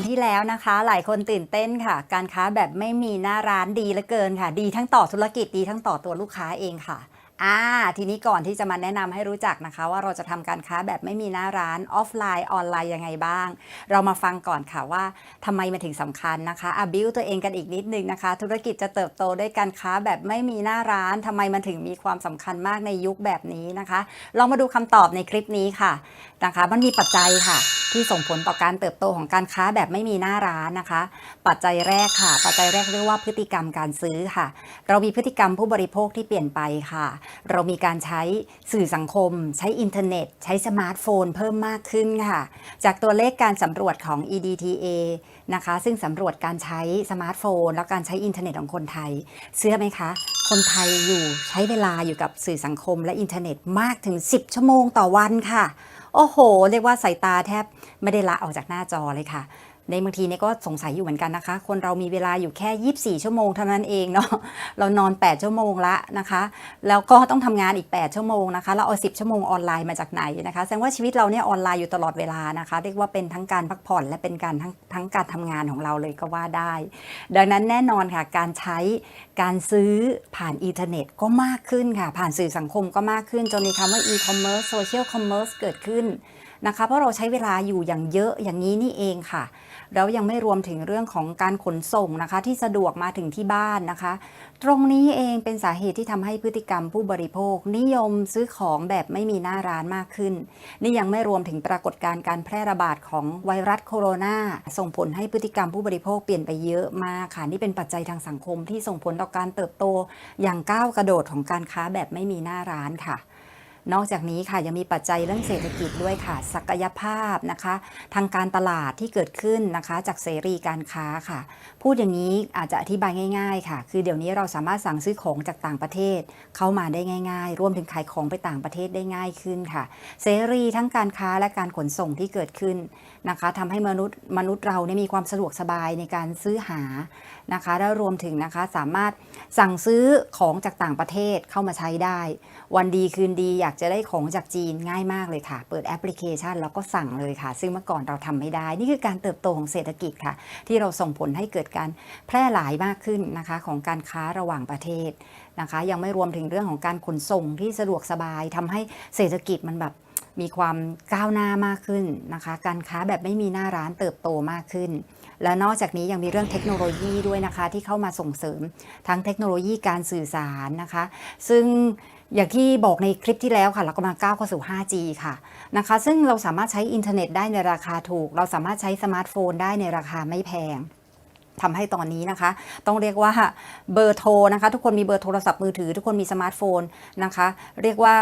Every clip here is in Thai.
อนที่แล้วนะคะ หลายคนตื่นเต้นค่ะ การค้าแบบไม่มีหน้าร้านดีเหลือเกินค่ะ ดีทั้งต่อธุรกิจดีทั้งต่อตัวลูกค้าเองค่ะอ่าทีนี้ก่อนที่จะมาแนะนำให้รู้จักนะคะ ว่าเราจะทำการค้าแบบไม่มีหน้าร้านออฟไลน์ออนไลน์ยังไงบ้าง เรามาฟังก่อนค่ะว่าทำไมมันถึงสำคัญนะคะอะบิวตัวเองกันอีกนิดนึงนะคะ ธุรกิจจะเติบโตด้วยการค้าแบบไม่มีหน้าร้านทำไมมันถึงมีความสำคัญมากในยุคแบบนี้นะคะลองมาดูคำตอบในคลิปนี้ค่ะนะคะ มันมีปัจจัยค่ะ ที่ส่งผลต่อการเติบโตของการค้าแบบไม่มีหน้าร้านนะคะ ปัจจัยแรกค่ะ ปัจจัยแรกเรียกว่าพฤติกรรมการซื้อค่ะ เรามีพฤติกรรมผู้บริโภคที่เปลี่ยนไปค่ะ เรามีการใช้สื่อสังคม ใช้อินเทอร์เน็ต ใช้สมาร์ทโฟน เพิ่มมากขึ้นค่ะ จากตัวเลขการสำรวจของ EDTA นะคะ ซึ่งสำรวจการใช้สมาร์ทโฟน แล้วการใช้อินเทอร์เน็ตของคนไทย เชื่อไหมคะคนไทยอยู่ใช้เวลาอยู่กับสื่อสังคมและอินเทอร์เน็ตมากถึง 10 ชั่วโมงต่อวันค่ะ โอ้โห เรียกว่าสายตาแทบไม่ได้ละออกจากหน้าจอเลยค่ะ ในบางทีเนี่ยก็สงสัยอยู่เหมือนกันนะคะ คนเรามีเวลาอยู่แค่ 24 ชั่วโมงเท่านั้นเองเนาะเรานอน 8 ชั่วโมงละนะคะ แล้วก็ต้องทำงานอีก 8 ชั่วโมงนะคะเราเอา 10 ชั่วโมงออนไลน์มาจากไหนนะคะแสดงว่าชีวิตเราเนี่ยออนไลน์อยู่ตลอดเวลานะคะ เรียกว่าเป็นทั้งการพักผ่อนและเป็นการทั้งทั้งการทำงานของเราเลยก็ว่าได้ ดังนั้นแน่นอนค่ะการใช้การซื้อผ่านอินเทอร์เน็ตก็มากขึ้นค่ะผ่านสื่อสังคมก็มากขึ้นจนมีคำว่า e-commerce social commerce เกิดขึ้น นะคะ เพราะเราใช้เวลาอยู่อย่างเยอะอย่างนี้นี่เองค่ะ แล้วยังไม่รวมถึงเรื่องของการขนส่งนะคะ ที่สะดวกมาถึงที่บ้านนะคะ ตรงนี้เองเป็นสาเหตุที่ทำให้พฤติกรรมผู้บริโภค นิยมซื้อของแบบไม่มีหน้าร้านมากขึ้น นี่ยังไม่รวมถึงปรากฏการณ์การแพร่ระบาดของไวรัสโคโรนาส่งผลให้พฤติกรรมผู้บริโภคเปลี่ยนไปเยอะมากค่ะนี่เป็นปัจจัยทางสังคมที่ส่งผลต่อการเติบโตอย่างก้าวกระโดดของการค้าแบบไม่มีหน้าร้านค่ะ นอกจากนี้ค่ะยังมีปัจจัยเรื่องเศรษฐกิจด้วยค่ะ ศักยภาพนะคะ ทางการตลาดที่เกิดขึ้นนะคะ จากเสรีการค้าค่ะ พูดอย่างนี้อาจจะอธิบายง่าย ๆ ค่ะ คือเดี๋ยวนี้เราสามารถสั่งซื้อของจากต่างประเทศ เข้ามาได้ง่าย ๆ รวมถึงขายของไปต่างประเทศได้ง่ายขึ้นค่ะ เสรีทั้งการค้าและการขนส่งที่เกิดขึ้นนะคะทำให้มนุษย์มนุษย์เราเนี่ยมีความสะดวกสบายในการซื้อหา นะคะและรวมถึงนะคะสามารถสั่งซื้อของจากต่างประเทศเข้ามาใช้ได้ วันดีคืนดีอยากจะได้ของจากจีนง่ายมากเลยค่ะ เปิดแอปพลิเคชันแล้วก็สั่งเลยค่ะ ซึ่งเมื่อก่อนเราทำไม่ได้ นี่คือการเติบโตของเศรษฐกิจค่ะ ที่เราส่งผลให้เกิดการแพร่หลายมากขึ้นนะคะของการค้าระหว่างประเทศนะคะ ยังไม่รวมถึงเรื่องของการขนส่งที่สะดวกสบายทำให้เศรษฐกิจมันแบบ มีความก้าวหน้ามากขึ้นนะคะ การค้าแบบไม่มีหน้าร้านเติบโตมากขึ้น และนอกจากนี้ยังมีเรื่องเทคโนโลยีด้วยนะคะ ที่เข้ามาส่งเสริมทั้งเทคโนโลยีการสื่อสารนะคะ ซึ่งอย่างที่บอกในคลิปที่แล้วค่ะ เรากำลังก้าวเข้าสู่ 5G ค่ะนะคะ ซึ่งเราสามารถใช้อินเทอร์เน็ตได้ในราคาถูก เราสามารถใช้สมาร์ทโฟนได้ในราคาไม่แพง ทำให้ตอนนี้นะคะ ต้องเรียกว่าเบอร์โทรนะคะ ทุกคนมีเบอร์โทรศัพท์มือถือ ทุกคนมีสมาร์ทโฟนนะคะ เรียกว่า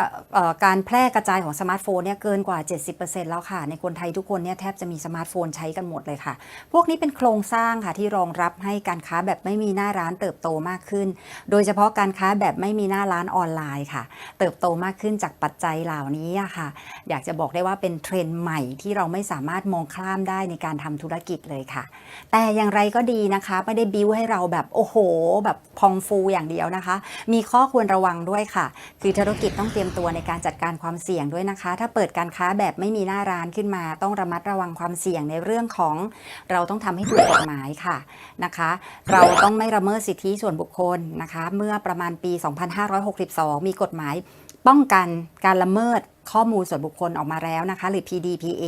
การแพร่กระจายของสมาร์ทโฟนเนี่ยเกินกว่า 70%แล้วค่ะ ในคนไทยทุกคนเนี่ยแทบจะมีสมาร์ทโฟนใช้กันหมดเลยค่ะ พวกนี้เป็นโครงสร้างค่ะที่รองรับให้การค้าแบบไม่มีหน้าร้านเติบโตมากขึ้น โดยเฉพาะการค้าแบบไม่มีหน้าร้านออนไลน์ค่ะ เติบโตมากขึ้นจากปัจจัยเหล่านี้ค่ะ อยากจะบอกได้ว่าเป็นเทรนด์ใหม่ที่เราไม่สามารถมองข้ามได้ในการทำธุรกิจเลยค่ะ แต่อย่างไรก็ดีนะคะ ไม่ได้บิวให้เราแบบโอ้โห แบบพองฟูอย่างเดียวนะคะ มีข้อควรระวังด้วยค่ะ คือธุรกิจต้องเตรียมตัวในการจัดการความเสี่ยงด้วยนะคะ ถ้าเปิดการค้าแบบไม่มีหน้าร้านขึ้นมา ต้องระมัดระวังความเสี่ยงในเรื่องของ เราต้องทำให้ถูกกฎหมายค่ะนะคะ เราต้องไม่ละเมิดสิทธิส่วนบุคคลนะคะ เมื่อประมาณปี 2562 มีกฎหมาย ป้องกันการละเมิดข้อมูลส่วนบุคคลออกมาแล้วนะคะ หรือ PDPA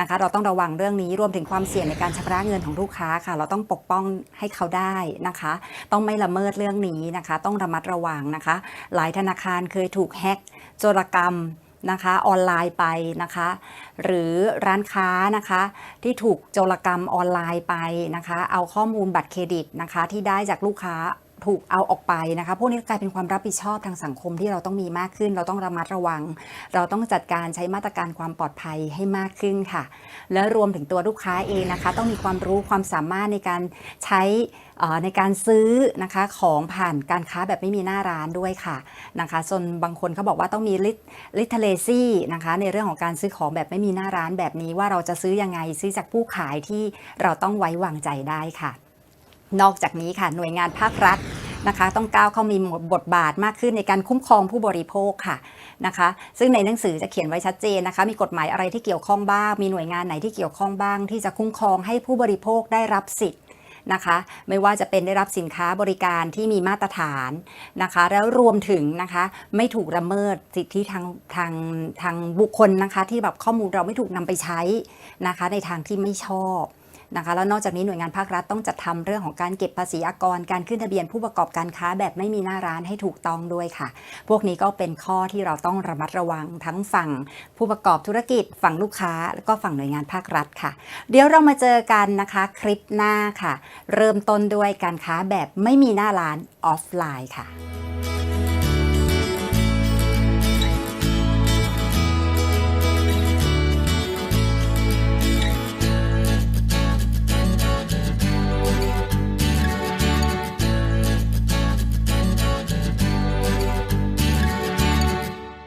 นะคะ เราต้องระวังเรื่องนี้รวมถึงความเสี่ยงในการชำระเงินของลูกค้าค่ะ เราต้องปกป้องให้เขาได้นะคะ ต้องไม่ละเมิดเรื่องนี้นะคะ ต้องระมัดระวังนะคะ หลายธนาคารเคยถูกแฮ็กโจรกรรมนะคะออนไลน์ไปนะคะ หรือร้านค้านะคะที่ถูกโจรกรรมออนไลน์ไปนะคะ เอาข้อมูลบัตรเครดิตนะคะที่ได้จากลูกค้า ถูกเอาออกไปนะคะพวกนี้กลายเป็นความรับผิดชอบทางสังคมที่เราต้องมีมากขึ้น เราต้องระมัดระวัง เราต้องจัดการใช้มาตรการความปลอดภัยให้มากขึ้นค่ะ และรวมถึงตัวลูกค้าเองนะคะ ต้องมีความรู้ความสามารถในการใช้อในการซื้อนะคะของผ่านการค้าแบบไม่มีหน้าร้านด้วยค่ะนะคะส่วนบางคนเขาบอกว่าต้องมีลิทลิทเลซี่นะคะในเรื่องของการซื้อของแบบไม่มีหน้าร้านแบบนี้ว่าเราจะซื้อยังไงซื้อจากผู้ขายที่เราต้องไว้วางใจได้ค่ะ นอกจากนี้ค่ะหน่วยงานภาครัฐ นะคะ ต้องก้าวเข้ามีบทบาทมากขึ้นในการคุ้มครองผู้บริโภคค่ะนะคะ ซึ่งในหนังสือจะเขียนไว้ชัดเจนนะคะ มีกฎหมายอะไรที่เกี่ยวข้องบ้าง มีหน่วยงานไหนที่เกี่ยวข้องบ้าง ที่จะคุ้มครองให้ผู้บริโภคได้รับสิทธิ์นะคะไม่ว่าจะเป็นได้รับสินค้าบริการที่มีมาตรฐานนะคะ แล้วรวมถึงนะคะไม่ถูกละเมิดสิทธิทางทางทางบุคคลนะคะ ที่แบบข้อมูลเราไม่ถูกนำไปใช้นะคะ ในทางที่ไม่ชอบ นะคะแล้วนอกจากนี้หน่วยงานภาครัฐต้องจัดทำเรื่องของการเก็บภาษีอากร การขึ้นทะเบียนผู้ประกอบการค้าแบบไม่มีหน้าร้านให้ถูกต้องด้วยค่ะ พวกนี้ก็เป็นข้อที่เราต้องระมัดระวังทั้งฝั่งผู้ประกอบธุรกิจฝั่งลูกค้า แล้วก็ฝั่งหน่วยงานภาครัฐค่ะ เดี๋ยวเรามาเจอกันนะคะคลิปหน้าค่ะ เริ่มต้นด้วยการค้าแบบไม่มีหน้าร้านออฟไลน์ค่ะ